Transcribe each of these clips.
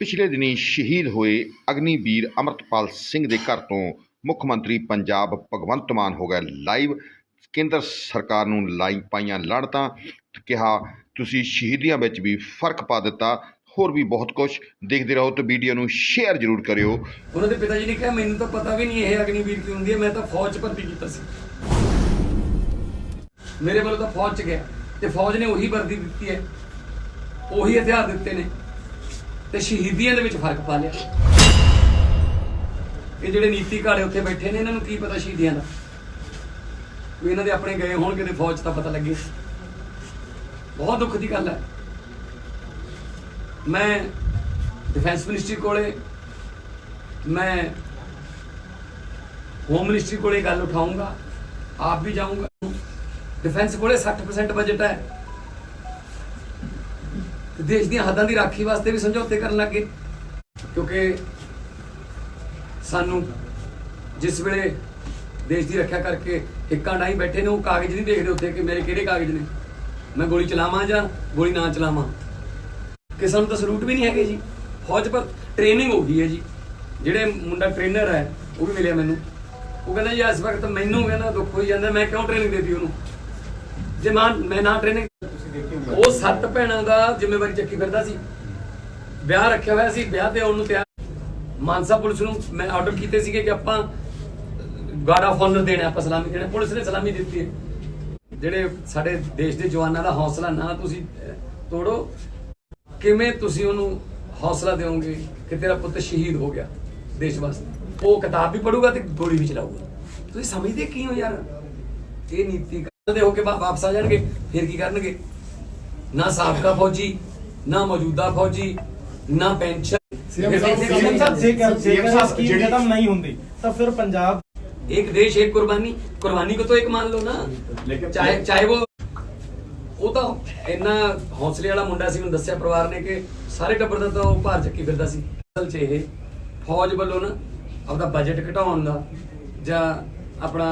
ਪਿਛਲੇ ਦਿਨੀ ਸ਼ਹੀਦ ਹੋਏ ਅਗਨੀਵੀਰ ਅਮਰਤਪਾਲ ਸਿੰਘ ਦੇ ਘਰ ਤੋਂ ਮੁੱਖ ਮੰਤਰੀ ਪੰਜਾਬ ਭਗਵੰਤ ਮਾਨ ਹੋ ਗਿਆ ਲਾਈਵ। ਕੇਂਦਰ ਸਰਕਾਰ ਨੂੰ ਲਾਈ ਪਾਈਆਂ ਲੜਤਾਂ, ਕਿਹਾ, ਤੁਸੀਂ ਸ਼ਹੀਦੀਆਂ ਵਿੱਚ ਵੀ ਫ਼ਰਕ ਪਾ ਦਿੱਤਾ। ਹੋਰ ਵੀ ਬਹੁਤ ਕੁਝ ਦੇਖਦੇ ਰਹੋ ਤੇ ਵੀਡੀਓ ਨੂੰ ਸ਼ੇਅਰ ਜ਼ਰੂਰ ਕਰਿਓ। ਉਹਨਾਂ ਦੇ ਪਿਤਾ ਜੀ ਨੇ ਕਿਹਾ, ਮੈਨੂੰ ਤਾਂ ਪਤਾ ਵੀ ਨਹੀਂ ਇਹ ਅਗਨੀਵੀਰ ਕੀ ਹੁੰਦੀ ਹੈ। ਮੈਂ ਤਾਂ ਫੌਜ 'ਚ ਭਰਤੀ ਕੀਤਾ ਸੀ। ਮੇਰੇ ਵੱਲੋਂ ਤਾਂ ਫੌਜ 'ਚ ਗਿਆ। ਤੇ ਫੌਜ ਨੇ ਉਹੀ ਵਰਦੀ ਦਿੱਤੀ ਹੈ। ਉਹੀ ਹਥਿਆਰ ਦਿੱਤੇ ਨੇ। ਤੇ ਸ਼ਹੀਦੀਆਂ ਦੇ ਵਿੱਚ ਫ਼ਰਕ ਪਾ ਲਿਆ। ਇਹ ਜਿਹੜੇ ਨੀਤੀ ਘਾੜੇ ਉੱਥੇ ਬੈਠੇ ਨੇ, ਇਹਨਾਂ ਨੂੰ ਕੀ ਪਤਾ ਸ਼ਹੀਦੀਆਂ ਦਾ? ਵੀ ਇਹਨਾਂ ਦੇ ਆਪਣੇ ਗਏ ਹੋਣ ਕਿਤੇ ਫੌਜ ਤਾਂ ਪਤਾ ਲੱਗੇ। ਬਹੁਤ ਦੁੱਖ ਦੀ ਗੱਲ ਹੈ। ਮੈਂ ਡਿਫੈਂਸ ਮਿਨਿਸਟਰੀ ਕੋਲੇ, ਮੈਂ ਹੋਮ ਮਿਨਿਸਟਰੀ ਕੋਲੇ ਗੱਲ ਉਠਾਉਂਗਾ। ਆਪ ਵੀ ਜਾਊਂਗਾ। ਡਿਫੈਂਸ ਕੋਲੇ 60% ਬਜਟ ਹੈ। ਦੇਸ਼ ਦੀਆਂ ਹੱਦਾਂ ਦੀ ਰਾਖੀ ਵਾਸਤੇ ਵੀ ਸਮਝੌਤੇ ਕਰਨ ਲੱਗੇ। ਕਿਉਂਕਿ ਸਾਨੂੰ ਜਿਸ ਵੇਲੇ ਦੇਸ਼ ਦੀ ਰੱਖਿਆ ਕਰਕੇ ਇੱਕਾਂ ਡਾਈ ਬੈਠੇ ਨੇ, ਉਹ ਕਾਗਜ਼ ਨਹੀਂ ਦੇਖਦੇ ਉੱਥੇ ਕਿ ਮੇਰੇ ਕਿਹੜੇ ਕਾਗਜ਼ ਨੇ। ਮੈਂ ਗੋਲੀ ਚਲਾਵਾਂ ਜਾਂ ਗੋਲੀ ਨਾ ਚਲਾਵਾਂ? ਕਿ ਸਾਨੂੰ ਤਾਂ ਸਰੂਟ ਵੀ ਨਹੀਂ ਹੈਗੇ ਜੀ। ਫੌਜ ਪਰ ਟ੍ਰੇਨਿੰਗ ਹੋ ਗਈ ਹੈ ਜੀ। ਜਿਹੜੇ ਮੁੰਡਾ ਟ੍ਰੇਨਰ ਹੈ, ਉਹ ਵੀ ਮਿਲਿਆ ਮੈਨੂੰ। ਉਹ ਕਹਿੰਦਾ ਜੀ, ਇਸ ਵਕਤ ਮੈਨੂੰ ਕਹਿੰਦਾ ਦੁੱਖ ਹੋਈ ਜਾਂਦਾ, ਮੈਂ ਕਿਉਂ ਟ੍ਰੇਨਿੰਗ ਦੇਤੀ ਉਹਨੂੰ? ਜੇ ਮਾਂ ਮੈਂ ਨਾ ਟ੍ਰੇਨਿੰਗ ਉਹ ਸੱਤ ਭੈਣਾਂ ਦਾ ਜ਼ਿੰਮੇਵਾਰੀ ਚੱਕੀ ਫਿਰਦਾ ਸੀ। ਵਿਆਹ ਰੱਖਿਆ ਹੋਇਆ ਸੀ, ਵਿਆਹ ਤੇ ਆਉਣ ਨੂੰ ਤਿਆਰ। ਮਾਨਸਾ ਪੁਲਿਸ ਨੂੰ ਮੈਂ ਆਰਡਰ ਕੀਤੇ ਸੀਗੇ ਕਿ ਆਪਾਂ ਗਾਰਡ ਆਫ ਆਨਰ ਦੇਣਾ, ਆਪਾਂ ਸਲਾਮੀ ਦੇਣਾ। ਪੁਲਿਸ ਨੇ ਸਲਾਮੀ ਦਿੱਤੀ ਹੈ। ਜਿਹੜੇ ਸਾਡੇ ਦੇਸ਼ ਦੇ ਜਵਾਨਾਂ ਦਾ ਹੌਸਲਾ ਨਾ ਤੁਸੀਂ ਤੋੜੋ। ਕਿਵੇਂ ਤੁਸੀਂ ਉਹਨੂੰ ਹੌਸਲਾ ਦਿਓਗੇ ਕਿ ਤੇਰਾ ਪੁੱਤ ਸ਼ਹੀਦ ਹੋ ਗਿਆ ਦੇਸ਼ ਵਾਸਤੇ? ਉਹ ਕਿਤਾਬ ਵੀ ਪੜੂਗਾ ਤੇ ਗੋਲੀ ਵੀ ਚਲਾਊਗਾ। ਤੁਸੀਂ ਸਮਝਦੇ ਕੀ ਹੋ ਯਾਰ? ਇਹ ਨੀਤੀ ਕਰਦੇ ਹੋ ਕੇ ਵਾਪਸ ਆ ਜਾਣਗੇ, ਫਿਰ ਕੀ ਕਰਨਗੇ? ਨਾ ਸਾਬਕਾ ਫੌਜੀ ਨਾ ਮੌਜੂਦਾ ਫੌਜੀ ਨਾ ਪੈਨਸ਼ਨ ਸੀਐਮ ਸਾਹਿਬ ਜੇਕਰ ਜੇਕਰ ਇਹ ਸਕੀਮ ਖਤਮ ਨਹੀਂ ਹੁੰਦੀ ਤਾਂ ਫਿਰ ਪੰਜਾਬ एक देश एक कुर्बानी कुर्बानी को तो एक मान लो ना ਚਾਹੇ ਚਾਹੇ ਉਹ ਉਹ ਤਾਂ ਇੰਨਾ ਹੌਸਲੇ ਵਾਲਾ ਮੁੰਡਾ ਸੀ ਮੈਨੂੰ ਦੱਸਿਆ ਪਰਿਵਾਰ ਨੇ ਕਿ ਸਾਰੇ ਟੱਬਰ ਦਾ ਤਾਂ ਉਹ ਭਾਰ ਚੱਕੀ ਫਿਰਦਾ ਸੀ ਅਸਲ 'ਚ ਇਹ ਫੌਜ ਵੱਲੋਂ ਨਾ ਆਪਦਾ ਬਜਟ ਘਟਾਉਣ ਦਾ ਜਾਂ ਆਪਣਾ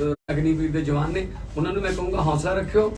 ਅਹ, ਅਗਨੀਵੀਰ ਦੇ ਜਵਾਨ ਨੇ ਉਹਨਾਂ ਨੂੰ ਮੈਂ ਕਹੂੰਗਾ ਹੌਸਲਾ ਰੱਖਿਓ